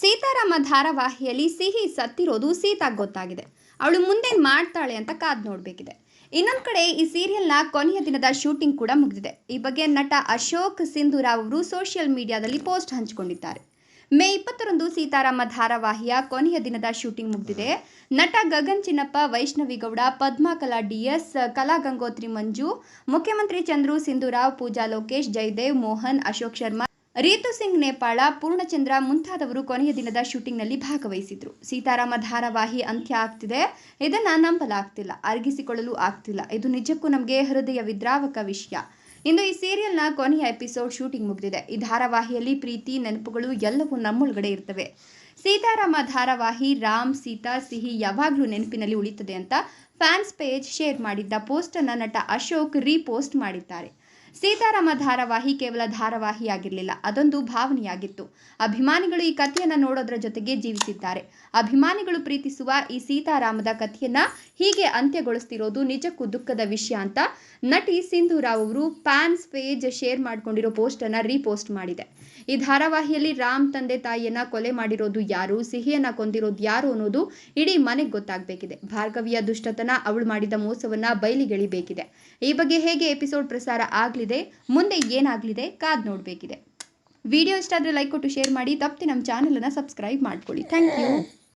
ಸೀತಾರಾಮ ಧಾರಾವಾಹಿಯಲ್ಲಿ ಸಿಹಿ ಸತ್ತಿರೋದು ಸೀತಾ ಗೊತ್ತಾಗಿದೆ. ಅವಳು ಮುಂದೇನು ಮಾಡ್ತಾಳೆ ಅಂತ ಕಾದ್ ನೋಡಬೇಕಿದೆ. ಇನ್ನೊಂದು ಕಡೆ ಈ ಸೀರಿಯಲ್ನ ಕೊನೆಯ ದಿನದ ಶೂಟಿಂಗ್ ಕೂಡ ಮುಗಿದಿದೆ. ಈ ಬಗ್ಗೆ ನಟ ಅಶೋಕ್ ಸಿಂಧೂರಾವ್ ಅವರು ಸೋಷಿಯಲ್ ಮೀಡಿಯಾದಲ್ಲಿ ಪೋಸ್ಟ್ ಹಂಚಿಕೊಂಡಿದ್ದಾರೆ. ಮೇ ಇಪ್ಪತ್ತರಂದು ಸೀತಾರಾಮ ಧಾರಾವಾಹಿಯ ಕೊನೆಯ ದಿನದ ಶೂಟಿಂಗ್ ಮುಗಿದಿದೆ. ನಟ ಗಗನ್ ಚಿನ್ನಪ್ಪ, ವೈಷ್ಣವಿ ಗೌಡ ಡಿ ಎಸ್ ಕಲಾ ಗಂಗೋತ್ರಿ ಮಂಜು, ಮುಖ್ಯಮಂತ್ರಿ ಚಂದ್ರು ಸಿಂಧೂರಾವ್, ಪೂಜಾ ಲೋಕೇಶ್, ಜಯದೇವ್ ಮೋಹನ್, ಅಶೋಕ್ ಶರ್ಮಾ ರೀತು ಸಿಂಗ್ ನೇಪಾಳ, ಪೂರ್ಣಚಂದ್ರ ಮುಂತಾದವರು ಕೊನೆಯ ದಿನದ ಶೂಟಿಂಗ್ನಲ್ಲಿ ಭಾಗವಹಿಸಿದ್ರು. ಸೀತಾರಾಮ ಧಾರಾವಾಹಿ ಅಂತ್ಯ ಆಗ್ತಿದೆ. ಇದನ್ನು ನಂಬಲಾಗ್ತಿಲ್ಲ. ಅರ್ಗಿಸಿಕೊಳ್ಳಲು ಆಗ್ತಿಲ್ಲ. ಇದು ನಿಜಕ್ಕೂ ನಮಗೆ ಹೃದಯ ವಿದ್ರಾವಕ ವಿಷಯ. ಇಂದು ಈ ಸೀರಿಯಲ್ನ ಕೊನೆಯ ಎಪಿಸೋಡ್ ಶೂಟಿಂಗ್ ಮುಗಿದಿದೆ. ಈ ಧಾರಾವಾಹಿಯಲ್ಲಿ ಪ್ರೀತಿ, ನೆನಪುಗಳು ಎಲ್ಲವೂ ನಮ್ಮೊಳಗಡೆ ಇರ್ತವೆ. ಸೀತಾರಾಮ ಧಾರಾವಾಹಿ ರಾಮ್, ಸೀತಾ, ಸಿಹಿ ಯಾವಾಗಲೂ ನೆನಪಿನಲ್ಲಿ ಉಳಿತದೆ ಅಂತ ಫ್ಯಾನ್ಸ್ ಪೇಜ್ ಶೇರ್ ಮಾಡಿದ್ದ ಪೋಸ್ಟನ್ನು ನಟ ಅಶೋಕ್ ರೀಪೋಸ್ಟ್ ಮಾಡಿದ್ದಾರೆ. ಸೀತಾರಾಮ ಧಾರಾವಾಹಿ ಕೇವಲ ಧಾರಾವಾಹಿಯಾಗಿರಲಿಲ್ಲ, ಅದೊಂದು ಭಾವನೆಯಾಗಿತ್ತು. ಅಭಿಮಾನಿಗಳು ಈ ಕಥೆಯನ್ನು ನೋಡೋದ್ರ ಜೊತೆಗೆ ಜೀವಿಸಿದ್ದಾರೆ. ಅಭಿಮಾನಿಗಳು ಪ್ರೀತಿಸುವ ಈ ಸೀತಾರಾಮದ ಕಥೆಯನ್ನ ಹೀಗೆ ಅಂತ್ಯಗೊಳಿಸ್ತಿರೋದು ನಿಜಕ್ಕೂ ದುಃಖದ ವಿಷಯ ಅಂತ ನಟಿ ಸಿಂಧು ರಾವ್ ಅವರು ಫ್ಯಾನ್ಸ್ ಪೇಜ್ ಶೇರ್ ಮಾಡಿಕೊಂಡಿರೋ ಪೋಸ್ಟನ್ನು ರೀಪೋಸ್ಟ್ ಮಾಡಿದೆ. ಈ ಧಾರಾವಾಹಿಯಲ್ಲಿ ರಾಮ್ ತಂದೆ ತಾಯಿಯನ್ನ ಕೊಲೆ ಮಾಡಿರೋದು ಯಾರು, ಸಿಹಿಯನ್ನ ಕೊಂದಿರೋದು ಯಾರು ಅನ್ನೋದು ಇಡೀ ಮನೆಗೆ ಗೊತ್ತಾಗಬೇಕಿದೆ. ಭಾರ್ಗವಿಯ ದುಷ್ಟತನ, ಅವಳು ಮಾಡಿದ ಮೋಸವನ್ನ ಬಯಲಿಗೆಳಿಬೇಕಿದೆ. ಈ ಬಗ್ಗೆ ಹೇಗೆ ಎಪಿಸೋಡ್ ಪ್ರಸಾರ ಆಗಲಿದೆ ಮುಂದೆ ಏನಾಗಲಿದೆ? ಕಾದ್ ನೋಡಬೇಕಿದೆ. ವಿಡಿಯೋ ಇಷ್ಟ ಆದರೆ ಲೈಕ್ ಕೊಟ್ಟು ಶೇರ್ ಮಾಡಿ. ತಪ್ಪಿ ನಮ್ಮ ಚಾನಲನ್ನು ಸಬ್ಸ್ಕ್ರೈಬ್ ಮಾಡ್ಕೊಳ್ಳಿ. Thank you